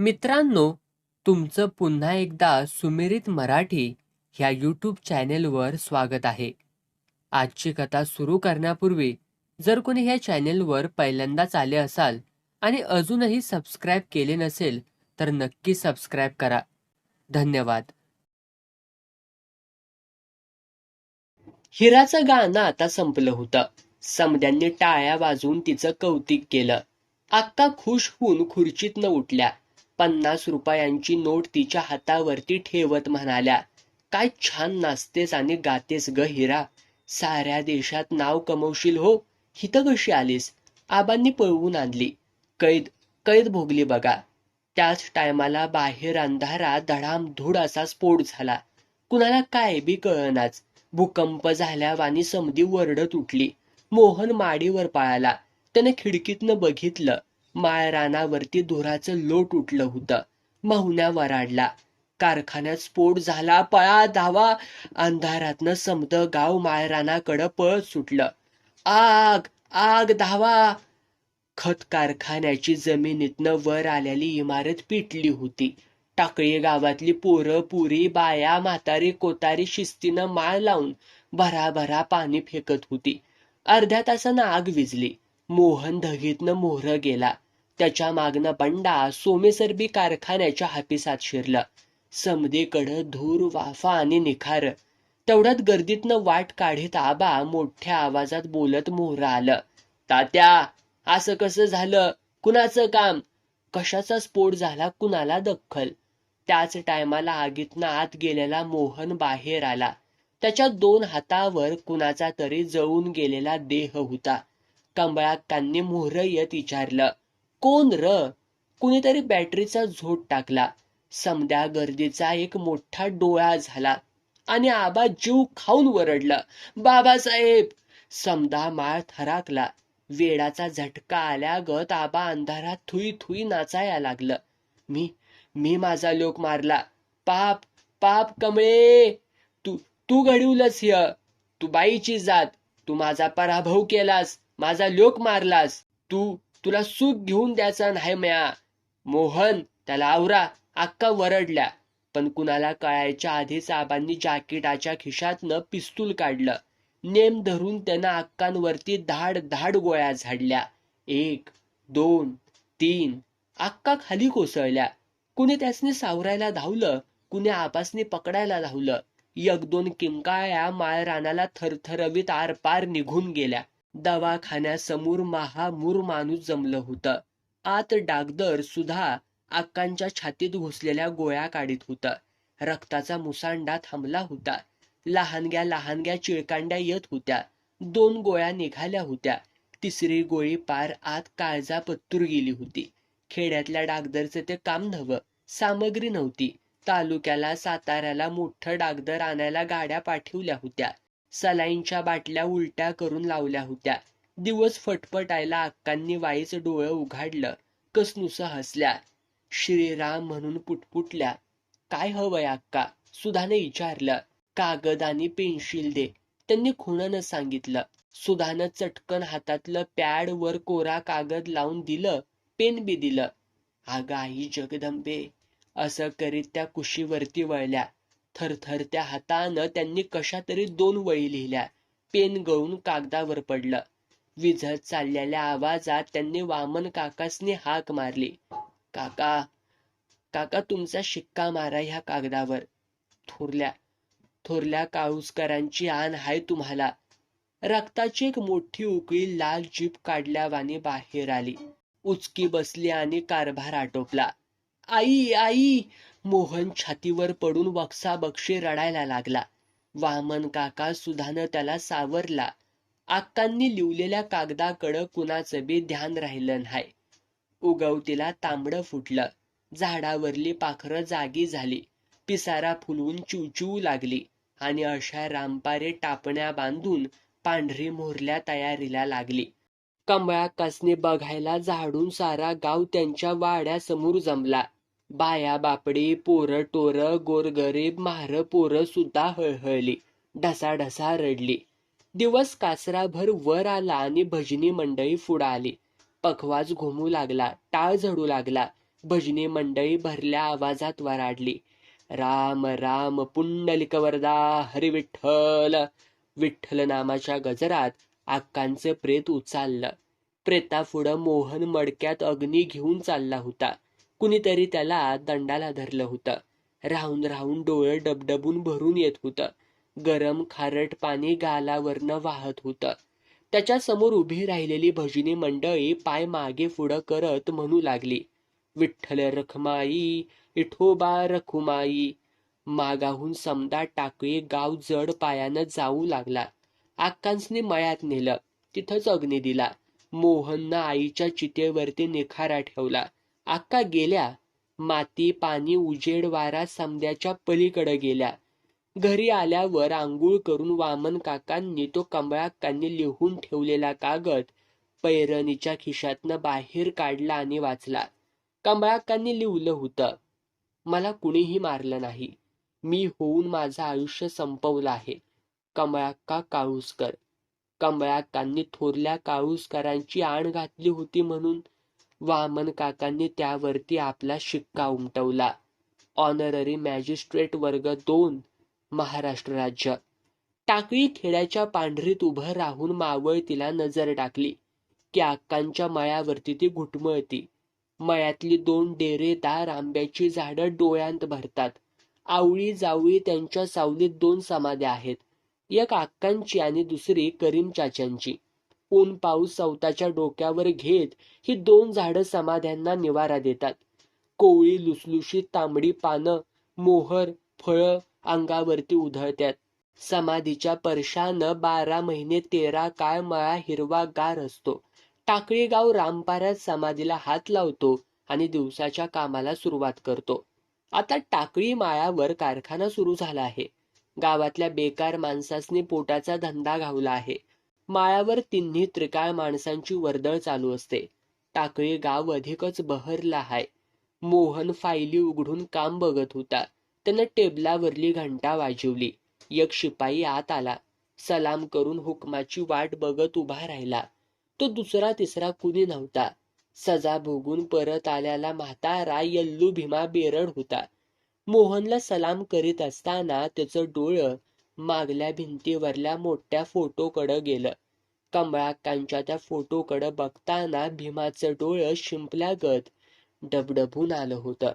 मित्रांनो तुमचं पुन्हा एकदा सुमिरित मराठी ह्या यूट्यूब चॅनेलवर स्वागत आहे. आजची कथा सुरू करण्यापूर्वी जर कोणी ह्या चॅनेलवर पहिल्यांदाच आले असाल आणि अजूनही सबस्क्राईब केले नसेल तर नक्की सबस्क्राईब करा. धन्यवाद. हिराचं गाणं आता संपलं होतं. समद्यांनी टाळ्या वाजवून तिचं कौतिक केलं. आत्ता खुश होऊन खुर्चीतनं उठल्या. पन्नास रुपयांची नोट तिच्या हातावरती ठेवत म्हणाल्या काय छान नाचतेस आणि गातेस ग हिरा. साऱ्या देशात नाव कमवशील हो. हिथं कशी आलीस? आबांनी पळवून आणली. कैद कैद भोगली बघा. त्याच टायमाला बाहेर अंधारात धडामधूड असा स्फोट झाला. कुणाला काय बी कळनाच. भूकंप झाल्यावानी समधी वरडत उठली. मोहन माडीवर पळाला. त्याने खिडकीतनं बघितलं. माळ रानावरती धुराचं लोट उठलं होतं. महुन्या वराडला. कारखान्यात स्फोट झाला पळा धावा. अंधारातनं समद गाव माळरानाकडं पळत सुटलं. आग आग धावा. खत कारखान्याची जमिनीतनं वर आलेली इमारत पिटली होती. टाकळी गावातली पोरं पुरी बाया म्हातारी कोतारी शिस्तीनं माळ लावून भराभरा पाणी फेकत होती. अर्ध्या तासानं आग विजली मोहन धगीतनं मोहर गेला. त्याच्या मागनं बंडा सोमेसरबी कारखान्याच्या हापिसात शिरलं. समदीकडं धूर वाफा आणि निखार. तेवढ्यात गर्दीतनं वाट काढीत आबा मोठ्या आवाजात बोलत मोहर आलं. तात्या असं कसं झालं? कुणाचं काम? कशाचा स्फोट झाला? कुणाला दखल त्याच टायमाला आगीतनं आत गेलेला मोहन बाहेर आला. त्याच्या दोन हातावर कुणाचा तरी जळून गेलेला देह होता. कंबळाक्कांनी मोहर येत विचारलं. कोण र? कुणीतरी बॅटरीचा झोट टाकला. समद्या गर्दीचा एक मोठा डोळा झाला. आणि आबा जीव खाऊन वरडलं. बाबासाहेब! समदा माळ थराकला. वेडाचा झटका आल्यागत आबा अंधारात थुई थुई नाचायला लागलं. मी मी माझा लोक मारला. पाप पाप कमळे! तू तू घडवलंस य तू बाईची जात. तू माझा पराभव केलास. माझा लोक मारलास. तू तुला सुख घेऊन द्यायचा नाही म्या. मोहन त्याला आवरा. अक्का वरडल्या. पण कुणाला कळायच्या आधीच आबांनी जाकिटाच्या खिशातनं पिस्तूल काढलं. नेम धरून त्यानं अक्कांवरती धाड धाड गोळ्या झाडल्या. एक दोन तीन. अक्का खाली कोसळल्या. कुणी त्यासनी सावरायला धावलं? कुणी आपासनी पकडायला धावलं? एक दोन किंकाळ्या माळरानाला थरथरवीत आरपार निघून गेल्या. दवाखान्यासमोर महामूर माणूस जमलं होतं. आत डागदर सुद्धा अक्कांच्या छातीत घुसलेल्या गोळ्या काढीत होता. रक्ताचा मुसांडा थांबला होता. लहानग्या लहानग्या चिळकांड्या येत होत्या. दोन गोळ्या निघाल्या होत्या. तिसरी गोळी पार आत काळजा पत्तूर गेली होती. खेड्यातल्या डागदरचं ते काम नव्हं. सामग्री नव्हती. तालुक्याला साताऱ्याला मोठं डागदर आणायला गाड्या पाठवल्या होत्या. सलाईनच्या बाटल्या उलट्या करून लावल्या होत्या. दिवस फटफटायला अक्कांनी वाईच डोळं उघाडलं. कसनुस हसल्या. श्रीराम म्हणून पुटपुटल्या. काय हवंय अक्का सुधाने विचारलं. कागद आणि पेन्शिल दे त्यांनी खुणानं सांगितलं. सुधानं चटकन हातातलं पॅड वर कोरा कागद लावून दिलं. पेन बी दिलं. अगं आई जगदंबे. असं करीत त्या कुशीवरती वळल्या. थरथरत्या हातानं त्यांनी कशा तरी दोन वळी लिहिल्या. पेन गळून कागदावर पडलं. विझत चाललेल्या आवाजात त्यांनी वामन काकासनी हाक मारली. काका काका तुमचा शिक्का मारा ह्या कागदावर. थोरल्या थोरल्या काळुसकरांची आण हाय तुम्हाला. रक्ताची एक मोठी उकळी लाल जीप काढल्यावाने बाहेर आली. उचकी बसली आणि कारभार आटोपला. आई आई मोहन छातीवर पडून वक्साबक्षी रडायला लागला. वामन काका सुधानं त्याला सावरला. आक्कांनी लिवलेल्या कागदाकडं कुणाचं बी ध्यान राहिलं नाही. उगवतीला तांबडं फुटलं. झाडावरली पाखरं जागी झाली. पिसारा फुलवून चिवचिवू लागली आणि अशा रामपारे टापण्या बांधून पांढरी मोहरल्या तयारीला लागली. कमळा कसने बघायला झाडून सारा गाव त्यांच्या वाड्यासमोर जमला. बाया बापडी पोरं टोरं गोरगरीब म्हार पोरं सुद्धा हळहळली ढसाढसा रडली. दिवस कासराभर वर आला आणि भजनी मंडळी पुढं आली पखवाज घुमू लागला टाळ झडू लागला. भजनी मंडळी भरल्या आवाजात वराडली. राम राम पुंडलिक वरदा हरी विठ्ठल विठ्ठल नामाच्या गजरात आक्कांचं प्रेत उचाललं. प्रेतापुढं मोहन मडक्यात अग्नी घेऊन चालला होता. कुणीतरी त्याला दंडाला धरलं होतं. राहून राहून डोळे डबडबून भरून येत होतं. गरम खारट पाणी गालावरनं वाहत होतं. त्याच्यासमोर उभी राहिलेली भजिनी मंडळी पाय मागे पुढं करत म्हणू लागली विठ्ठल रखमाई इठोबा रखुमाई. मागाहून समदा टाकळी गाव जड पायानं जाऊ लागला. आकांसने मळ्यात नेलं. तिथंच अग्नी दिला. मोहननं आईच्या चितेवरती निखारा ठेवला. आक्का गेल्या. माती पाणी उजेड वारा समद्याच्या पलीकडे गेल्या. घरी आल्यावर आंघोळ करून वामन काकांनी तो कमळाक्कांनी लिहून ठेवलेला कागद पैरणीच्या खिशातनं बाहेर काढला आणि वाचला. कमळाक्कांनी लिहिलं होतं मला कुणीही मारलं नाही. मी होऊन माझं आयुष्य संपवलं आहे कमळाक्का काळुसकर. कमळाक्कांनी थोरल्या काळुसकरांची आण घातली होती म्हणून वामन काकांनी त्यावरती आपला शिक्का उमटवला. ऑनररी मॅजिस्ट्रेट वर्ग दोन महाराष्ट्र राज्य. टाकळी खेड्याच्या पांढरीत उभं राहून मावळतीला नजर टाकली. की अक्कांच्या मळ्यावरती ती घुटमळती. मळ्यातली दोन डेरेदार आंब्याची झाडं डोळ्यांत भरतात. आवळी जावळी त्यांच्या सावलीत दोन समाध्या आहेत. एक अक्कांची आणि दुसरी करीम चाच्यांची. ऊन पाऊस सवताच्या डोक्यावर घेत ही दोन झाडं समाध्यांना निवारा देतात. कोवळी लुसलुशीत तांबडी पानं मोहर फळं अंगावरती उधळत्यात. समाधीच्या परशानं बारा महिने तेरा काळ मळा हिरवा गार असतो. टाकळी गाव रामपाऱ्यात समाधीला हात लावतो आणि दिवसाच्या कामाला सुरुवात करतो. आता टाकळी माळ्यावर कारखाना सुरू झाला आहे. गावातल्या बेकार माणसासनी पोटाचा धंदा घावला आहे. माळावर तिन्ही त्रिकाळ माणसांची वर्दळ चालू असते. टाकळी गाव अधिकच बहरला हाय. मोहन फायली उघडून काम बघत होता. त्यानं टेबलावरली घंटा वाजवली. एक शिपाई आत आला. सलाम करून हुकमाची वाट बघत उभा राहिला. तो दुसरा तिसरा कुणी नव्हता. सजा भोगून परत आल्याला म्हातारा यल्लू भीमा बेरड होता. मोहनला सलाम करीत असताना त्याचं डोळं मागल्या भिंतीवरल्या मोठ्या फोटोकडं गेलं. कमळाकांच्या त्या फोटोकडं बघताना भीमाचं डोळं शिंपल्यागत डबडबून आलं होतं.